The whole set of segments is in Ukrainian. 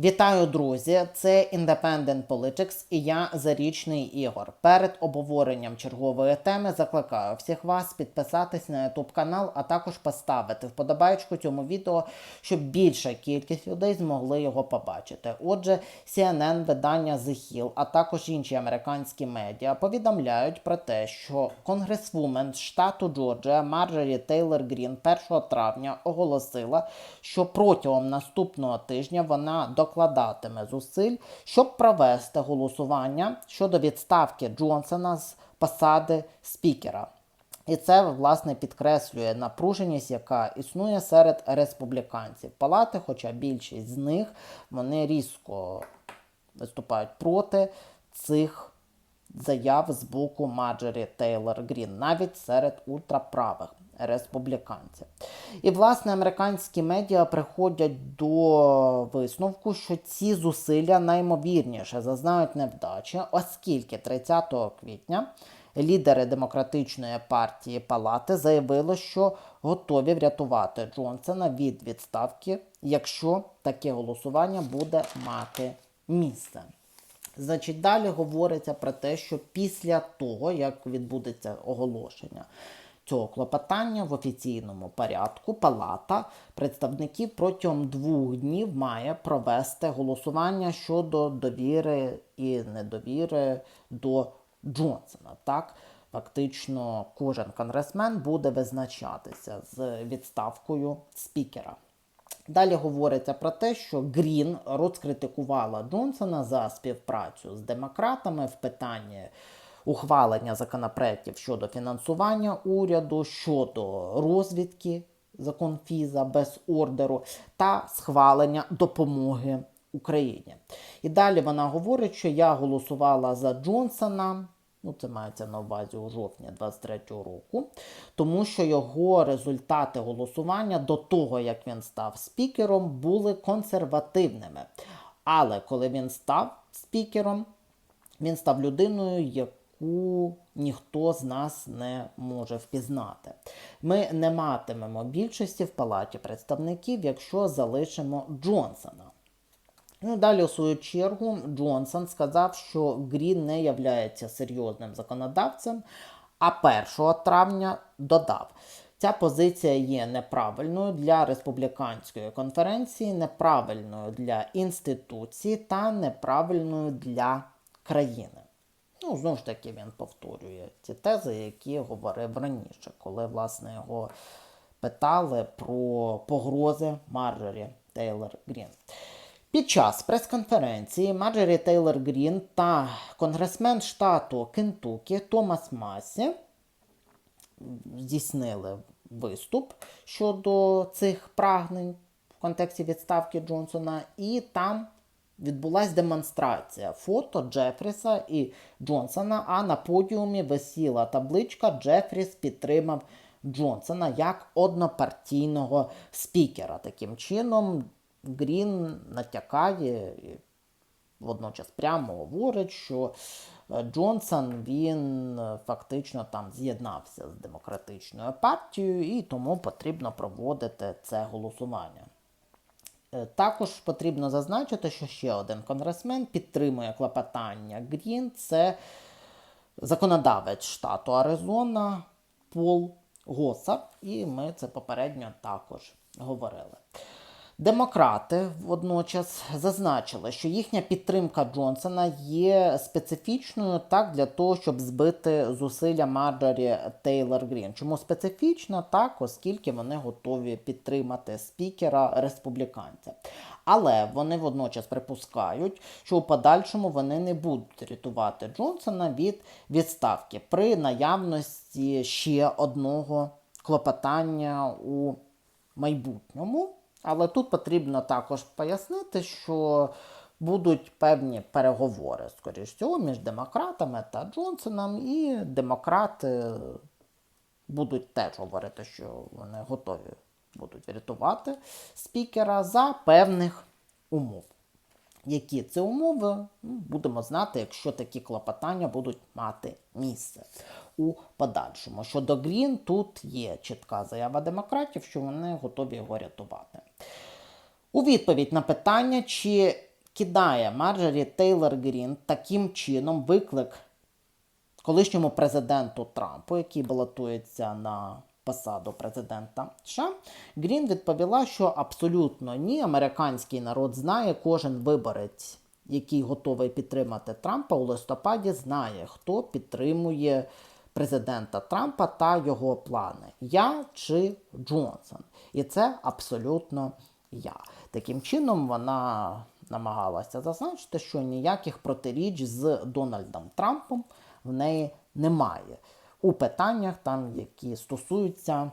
Вітаю, друзі! Це Independent Politics і я Зарічний Ігор. Перед обговоренням чергової теми закликаю всіх вас підписатись на YouTube канал, а також поставити вподобайку цьому відео, щоб більша кількість людей змогли його побачити. Отже, CNN, видання The Hill, а також інші американські медіа повідомляють про те, що конгресвумен з штату Джорджія Марджорі Тейлор Грін 1 травня оголосила, що протягом наступного тижня вона докладатиме зусиль, щоб провести голосування щодо відставки Джонсона з посади спікера. І це власне підкреслює напруженість, яка існує серед республіканців палати, хоча більшість з них вони різко виступають проти цих заяв з боку Марджорі Тейлор Грін, навіть серед ультраправих республіканців. І, власне, американські медіа приходять до висновку, що ці зусилля наймовірніше зазнають невдачі, оскільки 30 квітня лідери демократичної партії Палати заявили, що готові врятувати Джонсона від відставки, якщо таке голосування буде мати місце. Значить, далі говориться про те, що після того, як відбудеться оголошення цього клопотання в офіційному порядку, палата представників протягом двох днів має провести голосування щодо довіри і недовіри до Джонсона. Так, фактично, кожен конгресмен буде визначатися з відставкою спікера. Далі говориться про те, що Грін розкритикувала Джонсона за співпрацю з демократами в питанні ухвалення законопроєктів щодо фінансування уряду, щодо розвідки закон Фіза без ордеру та схвалення допомоги Україні. І далі вона говорить, що я голосувала за Джонсона. Ну, це мається на увазі у жовтні 23-го року, тому що його результати голосування до того, як він став спікером, були консервативними. Але коли він став спікером, він став людиною, яку ніхто з нас не може впізнати. Ми не матимемо більшості в палаті представників, якщо залишимо Джонсона. Ну, далі, у свою чергу, Джонсон сказав, що Грін не являється серйозним законодавцем, а 1 травня додав. Ця позиція є неправильною для республіканської конференції, неправильною для інституції та неправильною для країни. Ну, знову ж таки, він повторює ці тези, які говорив раніше, коли власне його питали про погрози Марджорі Тейлор Грін. Під час прес-конференції Марджорі Тейлор Грін та конгресмен штату Кентукі Томас Масі здійснили виступ щодо цих прагнень в контексті відставки Джонсона, і там відбулася демонстрація фото Джефріса і Джонсона, а на подіумі висіла табличка Джефріс підтримав Джонсона як однопартійного спікера. Таким чином, Грін натякає і водночас прямо говорить, що е, Джонсон він е, фактично там з'єднався з демократичною партією і тому потрібно проводити це голосування. Е, Також потрібно зазначити, що ще один конгресмен підтримує клопотання Грін. Це законодавець штату Аризона Пол Госа, і ми це попередньо також говорили. Демократи водночас зазначили, що їхня підтримка Джонсона є специфічною так для того, щоб збити зусилля Марджорі Тейлор Грін. Чому специфічно? Так, оскільки вони готові підтримати спікера республіканця. Але вони водночас припускають, що у подальшому вони не будуть рятувати Джонсона від відставки при наявності ще одного клопотання у майбутньому. Але тут потрібно також пояснити, що будуть певні переговори, скоріш всього, між демократами та Джонсоном, і демократи будуть теж говорити, що вони готові будуть врятувати спікера за певних умов. Які це умови, ну, будемо знати, якщо такі клопотання будуть мати місце у подальшому. Щодо Грін, тут є чітка заява демократів, що вони готові його рятувати. У відповідь на питання, чи кидає Марджорі Тейлор Грін таким чином виклик колишньому президенту Трампу, який балотується на посаду президента США, Грін відповіла, що абсолютно ні, американський народ знає, кожен виборець, який готовий підтримати Трампа у листопаді, знає, хто підтримує президента Трампа та його плани. Я чи Джонсон. І це абсолютно я. Таким чином вона намагалася зазначити, що ніяких протиріч з Дональдом Трампом в неї немає у питаннях, там, які стосуються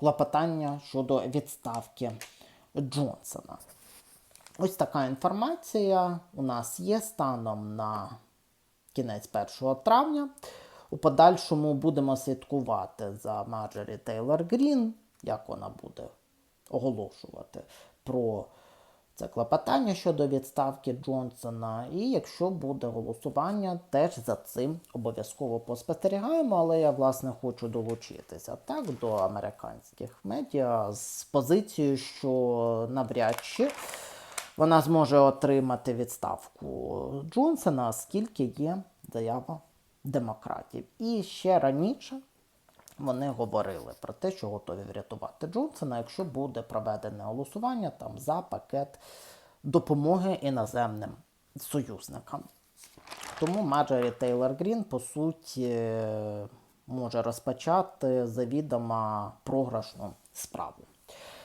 клопотання щодо відставки Джонсона. Ось така інформація у нас є станом на кінець 1 травня. У подальшому будемо слідкувати за Марджорі Тейлор Грін, як вона буде оголошувати про це клопотання щодо відставки Джонсона. І якщо буде голосування, теж за цим обов'язково поспостерігаємо. Але я власне хочу долучитися так до американських медіа з позицією, що навряд чи вона зможе отримати відставку Джонсона, оскільки є заява демократів. І ще раніше вони говорили про те, що готові врятувати Джонсона, якщо буде проведене голосування там за пакет допомоги іноземним союзникам. Тому Марджорі Тейлор Грін, по суті, може розпочати завідомо програшну справу.